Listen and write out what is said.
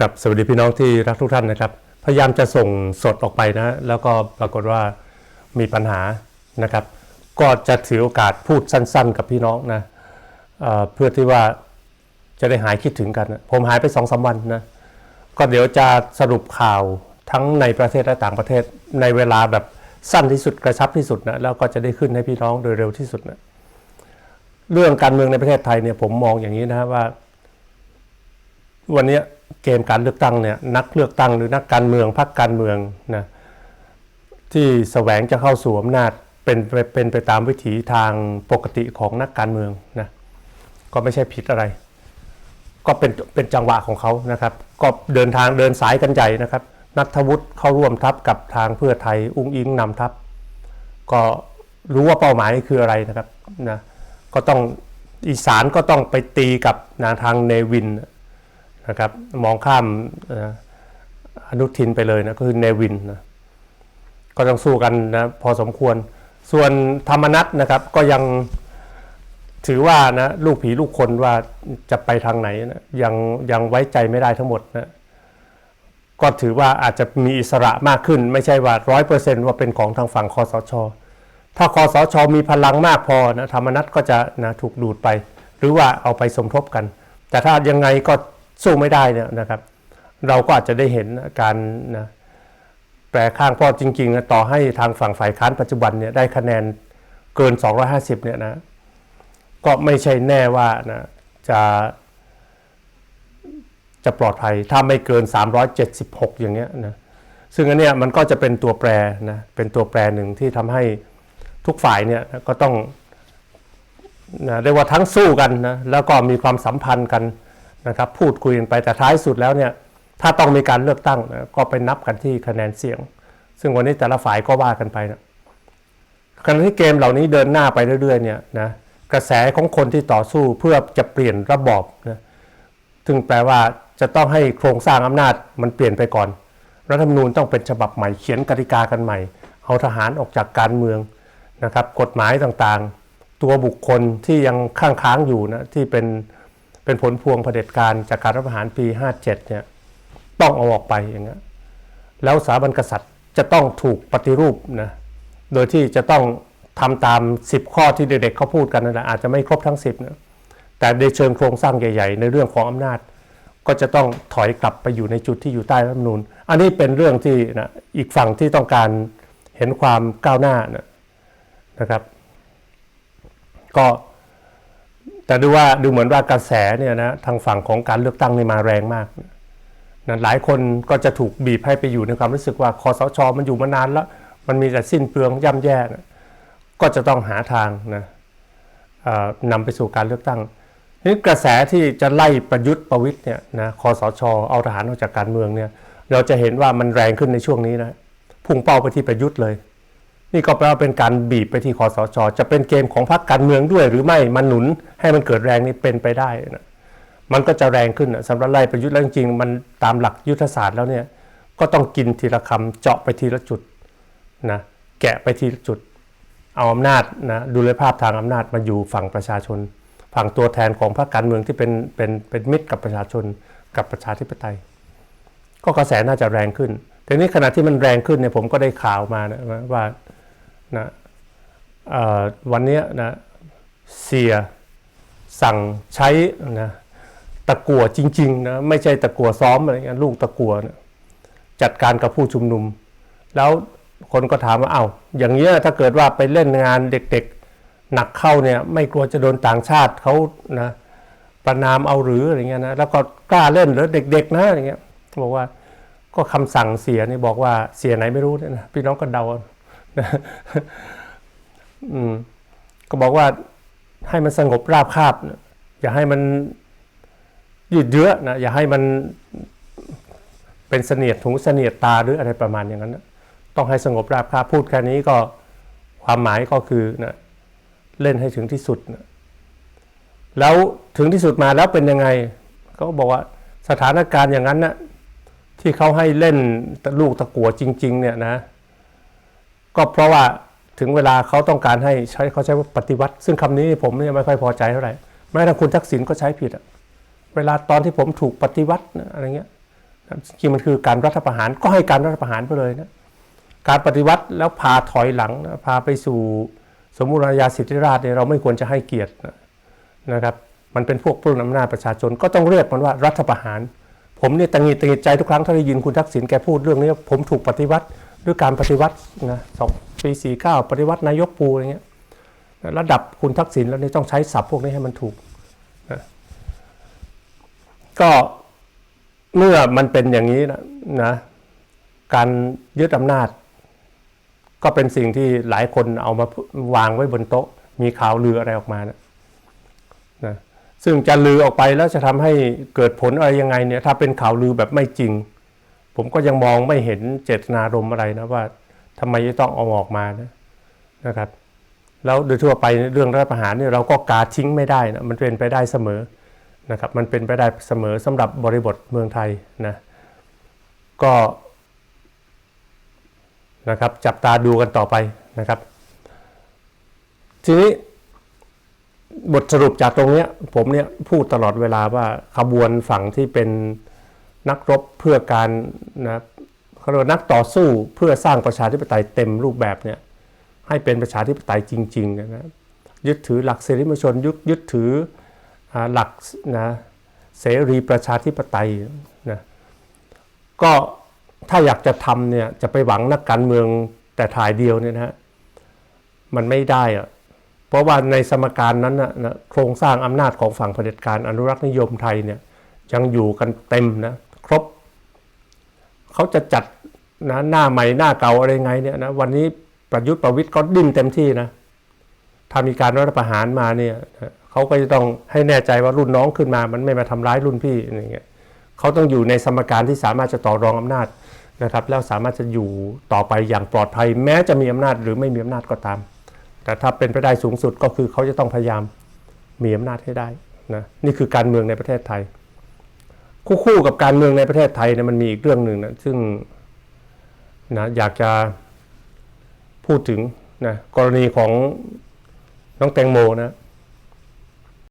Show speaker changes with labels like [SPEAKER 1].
[SPEAKER 1] ครับสวัสดีพี่น้องที่รักทุกท่านนะครับ พยายามจะส่งสดออกไปนะ แล้วก็ปรากฏว่ามีปัญหานะครับ ก็จะถือโอกาสพูดสั้น ๆ กับพี่น้องนะเเพื่อที่ว่าจะได้หายคิดถึงกัน ผมหายไปสองสามวันนะ ก็เดี๋ยวจะสรุปข่าวทั้งในประเทศและต่างประเทศในเวลาแบบสั้นที่สุดกระชับที่สุดนะแล้วก็จะได้ขึ้นให้พี่น้องโดยเร็วที่สุดนะเรื่องการเมืองในประเทศไทยเนี่ยผมมองอย่างนี้นะว่า วันนี้ เกมการเลือกตั้งเนี่ยนักเลือกตั้งหรือนักการเมืองพรรคการเมืองนะที่แสวงจะเข้าสู่อำนาจเป็นไปเป็นไปตามวิถีทางปกติของนักการเมืองนะก็ไม่ใช่ผิดอะไร ก็เป็นเป็นจังหวะของเขานะครับ ก็เดินทางเดินสายกันใหญ่นะครับ นัทวุฒิเข้าร่วมทัพกับทางเพื่อไทยอุ้งอิงนำทัพ ก็รู้ว่าเป้าหมายคืออะไรนะครับนะก็ต้องอีสานก็ต้องไปตีกับนาทางเนวิน นะครับมองข้ามเอ่ออนุทินไปเลยนะก็คือเนวินนะก็ต้องสู้กันนะพอสมควร ส่วนธรรมนัตนะครับก็ยังถือว่านะลูกผีลูกคนว่าจะไปทางไหนนะยังยังไว้ใจไม่ได้ทั้งหมดนะก็ถือว่าอาจจะมีอิสระมากขึ้น ไม่ใช่ว่าร้อยเปอร์เซนต์ว่าเป็นของทางฝั่งคอสช ถ้าคอสช มีพลังมากพอนะธรรมนัตก็จะนะถูกดูดไป หรือว่าเอาไปสมทบกัน แต่ถ้ายังไงก็ สู้ไม่ได้เนี่ยนะครับ เราก็อาจจะได้เห็นการนะแปรข้างพราะจริงๆ ต่อให้ทางฝั่งฝ่ายค้านปัจจุบันเนี่ยได้คะแนนเกิน 250เนี่ยนะก็ไม่ใช่แน่ว่านะจะจะปลอดภัยถ้าไม่เกิน 376 อย่างเงี้ยนะซึ่งอันเนี้ยมันก็จะเป็นตัวแปรนะเป็นตัวแปรหนึ่งที่ทำให้ทุกฝ่ายเนี่ยก็ต้องนะเรียกว่าทั้งสู้กันนะแล้วก็มีความสัมพันธ์กัน นะครับพูดคุยกันไปแต่ท้ายสุดแล้วเนี่ยถ้าต้องมีการเลือกตั้งนะก็ไปนับกันที่คะแนนเสียง ซึ่งวันนี้แต่ละฝ่ายก็ว่ากันไปนะขณะที่เกมเหล่านี้เดินหน้าไปเรื่อยๆเนี่ยนะกระแสของคนที่ต่อสู้เพื่อจะเปลี่ยนระบอบนะซึ่งแปลว่าจะต้องให้โครงสร้างอำนาจมันเปลี่ยนไปก่อน รัฐธรรมนูญต้องเป็นฉบับใหม่เขียนกติกากันใหม่ เอาทหารออกจากการเมืองนะครับ กฎหมายต่างๆ ตัวบุคคลที่ยังข้างค้างอยู่นะที่เป็น เป็นผลพวงเผด็จการจากการรัฐประหารปี 57 เนี่ยต้องเอาออกไปอย่างเงี้ยแล้วสถาบันกษัตริย์จะต้องถูกปฏิรูปนะโดยที่จะต้องทำตาม 10 ข้อที่เด็กๆเขาพูดกันนั่นแหละอาจจะไม่ครบทั้ง 10นะแต่ในเชิงโครงสร้างใหญ่ ๆ ในเรื่องของอำนาจ ก็จะต้องถอยกลับไปอยู่ในจุดที่อยู่ใต้รัฐธรรมนูญ อันนี้เป็นเรื่องที่นะอีกฝั่งที่ต้องการเห็นความก้าวหน้านะนะครับ ก็ แต่ดูว่าดูเหมือนว่ากระแสเนี่ยนะทางฝั่งของการเลือกตั้งนี่มาแรงมากนะหลายคนก็จะถูกบีบให้ไปอยู่ในความรู้สึกว่าคอสชมันอยู่มานานแล้ว มันมีแต่สิ้นเปลืองย่ำแย่นะก็จะต้องหาทางนะนำไปสู่การเลือกตั้งนี่กระแสที่จะไล่ประยุทธ์ประวิทย์เนี่ยนะคอสชเอาทหารออกจากการเมืองเนี่ยเราจะเห็นว่ามันแรงขึ้นในช่วงนี้นะพุ่งเป้าไปที่ประยุทธ์เลย นี่ก็แปลว่าเป็นการบีบไปที่คอสช จะเป็นเกมของพรรคการเมืองด้วย หรือไม่มันหนุนให้มันเกิดแรงนี่เป็นไปได้นะมันก็จะแรงขึ้นสำหรับไล่ประยุทธ์แล้วจริงๆมันตามหลักยุทธศาสตร์แล้วเนี่ยก็ต้องกินทีละคำเจาะไปทีละจุดนะแกะไปทีละจุด เอาอำนาจนะดูแลภาพทางอำนาจมาอยู่ฝั่งประชาชน ฝั่งตัวแทนของพรรคการเมืองที่เป็นเป็นเป็นมิตรกับประชาชนกับประชาธิปไตย ก็กระแสน่าจะแรงขึ้นแต่นี้ขณะที่มันแรงขึ้นเนี่ยผมก็ได้ข่าวมานะว่า นะวันนี้นะเสียสั่งใช้นะตะกัวจริงๆนะไม่ใช่ตะกัวซ้อมอะไรเงี้ยลูกตะกัวนะจัดการกับผู้ชุมนุม แล้วคนก็ถามว่าเอา้าอย่างเงี้ยถ้าเกิดว่าไปเล่นงานเด็กๆหนักเข้าเนี่ยไม่กลัวจะโดนต่างชาติเขานะประนามเอาหรืออะไรเงี้ยนะแล้วก็กล้าเล่นหรือเด็ก ๆ นะอะไรเงี้ยบอกว่าก็คำสั่งเสียนี่บอกว่าเสียไหนไม่รู้เนี่ยนะพี่น้องก็เดา อืม ก็บอกว่าให้มันสงบราบคาบนะอย่าให้มันยืดเยื้อนะอย่าให้มันเป็นเสนียดหูเสนียดตาหรืออะไรประมาณอย่างนั้นนะต้องให้สงบราบคาบพูดแค่นี้ก็ความหมายก็คือนะเล่นให้ถึงที่สุดนะแล้วถึงที่สุดมาแล้วเป็นยังไงเขาบอกว่าสถานการณ์อย่างนั้นนะที่เขาให้เล่นลูกตะกัวจริง ๆ เนี่ยนะ ก็เพราะว่าถึงเวลาเขาต้องการให้ใช้เขาใช้ว่าปฏิวัติ ซึ่งคำนี้ผมเนี่ยไม่ค่อยพอใจเท่าไหร่แม้แต่คุณทักษิณก็ใช้ผิดอะเวลาตอนที่ผมถูกปฏิวัติอะไรเงี้ยจริงมันคือการรัฐประหารก็ให้การรัฐประหารไปเลยนะการปฏิวัติแล้วพาถอยหลังนะพาไปสู่สมมุติอาญาสิทธิราชเนี่ยเราไม่ควรจะให้เกียรตินะนะครับ มันเป็นพวกปล้นอำนาจประชาชนก็ต้องเรียกมันว่ารัฐประหาร ผมเนี่ยตังหงิดตังหงิดใจทุกครั้งถ้าได้ยินคุณทักษิณแกพูดเรื่องนี้ผมถูกปฏิวัติ ด้วยการปฏิวัตินะสองปีสี่เก้าปฏิวัตินายกปูอะไรเงี้ยระดับคุณทักษิณแล้วนี่ต้องใช้ศัพท์พวกนี้ให้มันถูกนะก็เมื่อมันเป็นอย่างนี้นะนะการยึดอำนาจ ก็เป็นสิ่งที่หลายคนเอามาวางไว้บนโต๊ะ มีข่าวลืออะไรออกมานะนะซึ่งจะลือออกไปแล้วจะทำให้เกิดผลอะไรยังไงเนี่ยถ้าเป็นข่าวลือแบบไม่จริง ผมก็ยังมองไม่เห็นเจตนารมณ์อะไรนะว่าทำไมจะต้องเอาออกมานะนะครับ แล้วโดยทั่วไปเรื่องรัฐประหารเนี่ยเราก็กาทิ้งไม่ได้นะมันเป็นไปได้เสมอนะครับ มันเป็นไปได้เสมอสำหรับบริบทเมืองไทยนะก็นะครับจับตาดูกันต่อไปนะครับ ทีนี้บทสรุปจากตรงเนี้ยผมเนี่ยพูดตลอดเวลาว่าขบวนฝั่งที่เป็น นักรบเพื่อการนะเขาเรียกนักต่อสู้เพื่อสร้างประชาธิปไตยเต็มรูปแบบเนี่ยให้เป็นประชาธิปไตยจริงๆนะยึดถือหลักเสรีมชนยึดยึดถืออหลักนะเสรีประชาธิปไตยนะก็ถ้าอยากจะทำเนี่ยจะไปหวังนักการเมืองแต่ถ่ายเดียวเนี่ยนะฮะมันไม่ได้อะเพราะว่าในสมการนั้นนะนะโครงสร้างอำนาจของฝั่งเผด็จการอนุรักษ์นิยมไทยเนี่ยยังอยู่กันเต็มนะ ครบ เขาจะจัดนะหน้าใหม่หน้าเก่าอะไรไงเนี่ยนะวันนี้ประยุทธ์ประวิทย์ก็ดิ้นเต็มที่นะถ้ามีการรัฐประหารมาเนี่ยนะเขาก็จะต้องให้แน่ใจว่ารุ่นน้องขึ้นมา มันไม่มาทำร้ายรุ่นพี่อะไรเงี้ยเขาต้องอยู่ในสมการที่สามารถจะต่อรองอำนาจนะครับ แล้วสามารถจะอยู่ต่อไปอย่างปลอดภัย แม้จะมีอำนาจหรือไม่มีอำนาจก็ตาม แต่ถ้าเป็นไปได้สูงสุดก็คือเขาจะต้องพยายามมีอำนาจให้ได้นะนี่คือการเมืองในประเทศไทย คู่กับการเมืองในประเทศไทยเนี่ยมันมีอีกเรื่องหนึ่งนะซึ่งนะอยากจะพูดถึงนะกรณีของน้องแตงโมนะ